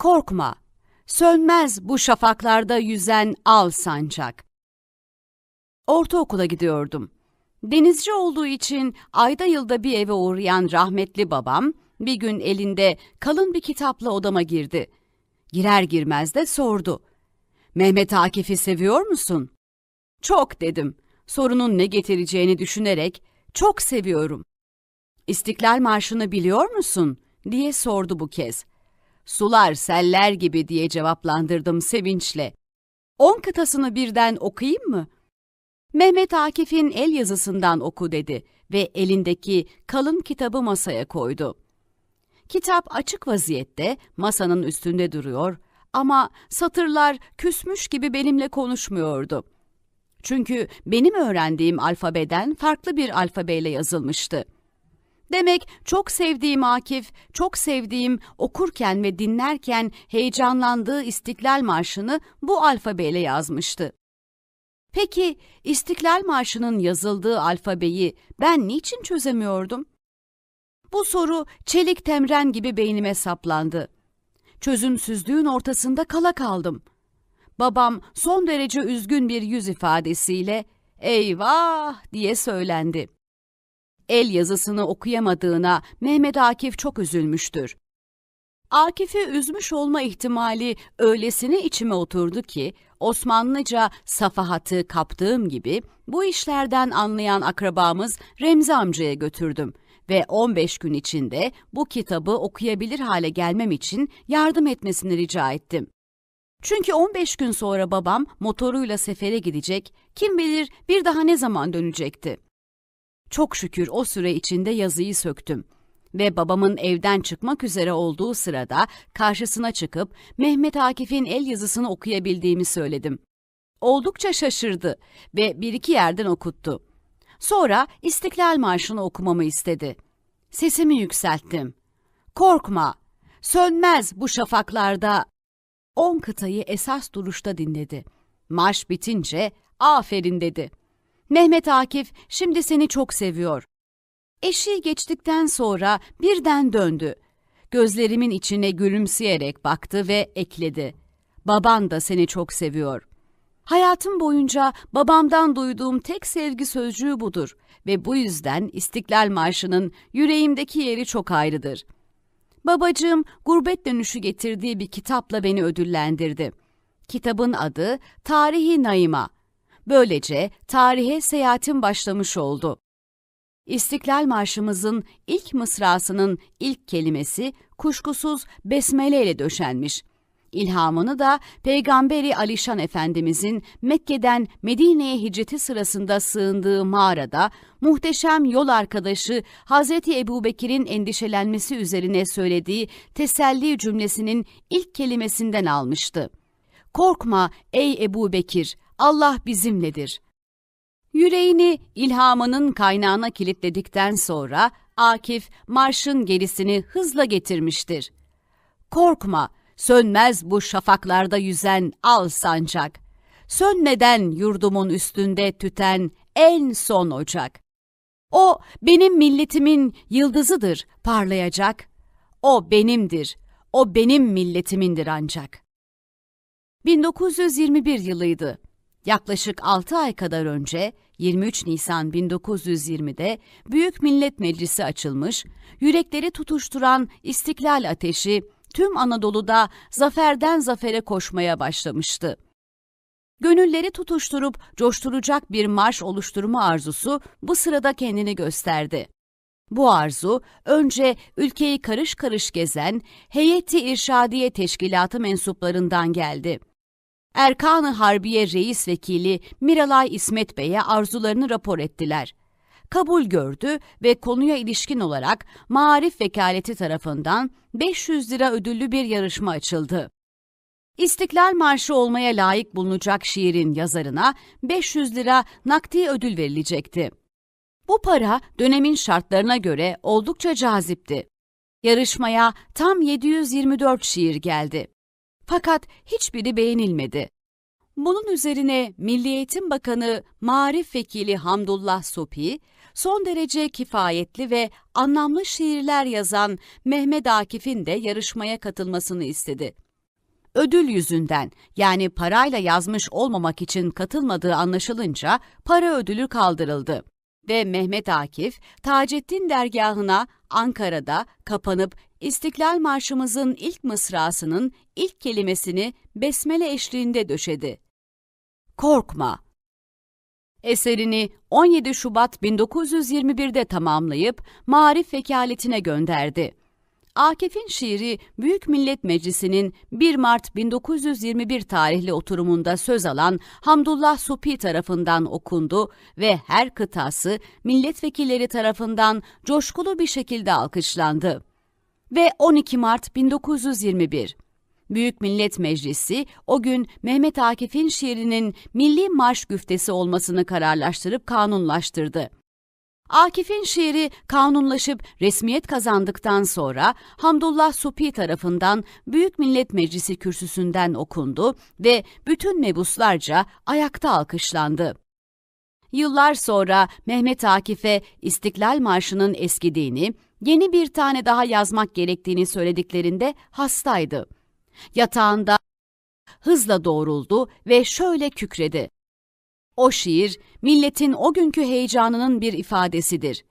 Korkma, sönmez bu şafaklarda yüzen al sancak. Ortaokula gidiyordum. Denizci olduğu için ayda yılda bir eve uğrayan rahmetli babam bir gün elinde kalın bir kitapla odama girdi. Girer girmez de sordu. Mehmet Akif'i seviyor musun? Çok dedim. Sorunun ne getireceğini düşünerek çok seviyorum. İstiklal Marşı'nı biliyor musun? diye sordu bu kez. Sular seller gibi diye cevaplandırdım sevinçle. On kıtasını birden okuyayım mı? Mehmet Akif'in el yazısından oku dedi ve elindeki kalın kitabı masaya koydu. Kitap açık vaziyette masanın üstünde duruyor ama satırlar küsmüş gibi benimle konuşmuyordu. Çünkü benim öğrendiğim alfabeden farklı bir alfabeyle yazılmıştı. Demek çok sevdiğim Akif, çok sevdiğim okurken ve dinlerken heyecanlandığı İstiklal Marşı'nı bu alfabeyle yazmıştı. Peki İstiklal Marşı'nın yazıldığı alfabeyi ben niçin çözemiyordum? Bu soru çelik temren gibi beynime saplandı. Çözümsüzlüğün ortasında kala kaldım. Babam son derece üzgün bir yüz ifadesiyle "Eyvah!" diye söylendi. El yazısını okuyamadığına Mehmet Akif çok üzülmüştür. Akif'i üzmüş olma ihtimali öylesine içime oturdu ki Osmanlıca safahatı kaptığım gibi bu işlerden anlayan akrabamız Remzi amcaya götürdüm ve 15 gün içinde bu kitabı okuyabilir hale gelmem için yardım etmesini rica ettim. Çünkü 15 gün sonra babam motoruyla sefere gidecek, kim bilir bir daha ne zaman dönecekti. Çok şükür o süre içinde yazıyı söktüm ve babamın evden çıkmak üzere olduğu sırada karşısına çıkıp Mehmet Akif'in el yazısını okuyabildiğimi söyledim. Oldukça şaşırdı ve bir iki yerden okuttu. Sonra İstiklal Marşı'nı okumamı istedi. Sesimi yükselttim. Korkma, sönmez bu şafaklarda. On kıtayı esas duruşta dinledi. Marş bitince aferin dedi. Mehmet Akif şimdi seni çok seviyor. Eşiği geçtikten sonra birden döndü. Gözlerimin içine gülümseyerek baktı ve ekledi. Baban da seni çok seviyor. Hayatım boyunca babamdan duyduğum tek sevgi sözcüğü budur ve bu yüzden İstiklal Marşı'nın yüreğimdeki yeri çok ayrıdır. Babacığım gurbet dönüşü getirdiği bir kitapla beni ödüllendirdi. Kitabın adı Tarihi Naima. Böylece tarihe seyahatim başlamış oldu. İstiklal Marşımızın ilk mısrasının ilk kelimesi kuşkusuz besmele ile döşenmiş. İlhamını da Peygamberi Alişan Efendimizin Mekke'den Medine'ye hicreti sırasında sığındığı mağarada muhteşem yol arkadaşı Hazreti Ebubekir'in endişelenmesi üzerine söylediği teselli cümlesinin ilk kelimesinden almıştı. Korkma ey Ebu Bekir, Allah bizimledir. Yüreğini ilhamının kaynağına kilitledikten sonra Akif marşın gerisini hızla getirmiştir. Korkma, sönmez bu şafaklarda yüzen al sancak. Sönmeden yurdumun üstünde tüten en son ocak. O benim milletimin yıldızıdır parlayacak. O benimdir, o benim milletimindir ancak. 1921 yılıydı. Yaklaşık 6 ay kadar önce 23 Nisan 1920'de Büyük Millet Meclisi açılmış, yürekleri tutuşturan istiklal ateşi tüm Anadolu'da zaferden zafere koşmaya başlamıştı. Gönülleri tutuşturup coşturacak bir marş oluşturma arzusu bu sırada kendini gösterdi. Bu arzu önce ülkeyi karış karış gezen Heyeti İrşadiye Teşkilatı mensuplarından geldi. Erkan-ı Harbiye Reis Vekili Miralay İsmet Bey'e arzularını rapor ettiler. Kabul gördü ve konuya ilişkin olarak Maarif Vekaleti tarafından 500 lira ödüllü bir yarışma açıldı. İstiklal Marşı olmaya layık bulunacak şiirin yazarına 500 lira nakdi ödül verilecekti. Bu para dönemin şartlarına göre oldukça cazipti. Yarışmaya tam 724 şiir geldi. Fakat hiçbiri beğenilmedi. Bunun üzerine Milli Eğitim Bakanı Marif Vekili Hamdullah Sopi, son derece kifayetli ve anlamlı şiirler yazan Mehmet Akif'in de yarışmaya katılmasını istedi. ödül yüzünden yani parayla yazmış olmamak için katılmadığı anlaşılınca para ödülü kaldırıldı. Ve Mehmet Akif, Taceddin dergahına Ankara'da kapanıp İstiklal Marşımızın ilk mısrasının ilk kelimesini besmele eşliğinde döşedi. Korkma. Eserini 17 Şubat 1921'de tamamlayıp Marif Vekaletine gönderdi. Akif'in şiiri Büyük Millet Meclisi'nin 1 Mart 1921 tarihli oturumunda söz alan Hamdullah Supi tarafından okundu ve her kıtası milletvekilleri tarafından coşkulu bir şekilde alkışlandı. Ve 12 Mart 1921 Büyük Millet Meclisi o gün Mehmet Akif'in şiirinin milli marş güftesi olmasını kararlaştırıp kanunlaştırdı. Akif'in şiiri kanunlaşıp resmiyet kazandıktan sonra Hamdullah Supi tarafından Büyük Millet Meclisi kürsüsünden okundu ve bütün mebuslarca ayakta alkışlandı. Yıllar sonra Mehmet Akif'e İstiklal Marşı'nın eskidiğini, yeni bir tane daha yazmak gerektiğini söylediklerinde hastaydı. Yatağında hızla doğruldu ve şöyle kükredi. O şiir, milletin o günkü heyecanının bir ifadesidir.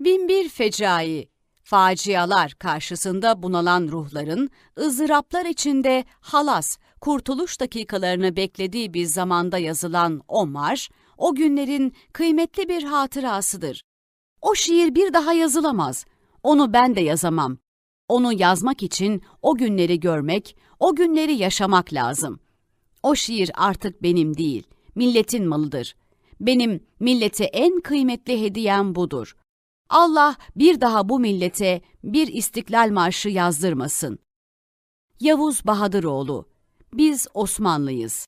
Binbir fecai, facialar karşısında bunalan ruhların, ızdıraplar içinde halas, kurtuluş dakikalarını beklediği bir zamanda yazılan o marş, o günlerin kıymetli bir hatırasıdır. O şiir bir daha yazılamaz. Onu ben de yazamam. Onu yazmak için o günleri görmek, o günleri yaşamak lazım. O şiir artık benim değil, milletin malıdır. Benim millete en kıymetli hediyem budur. Allah bir daha bu millete bir istiklal marşı yazdırmasın. Yavuz Bahadıroğlu Biz Osmanlıyız.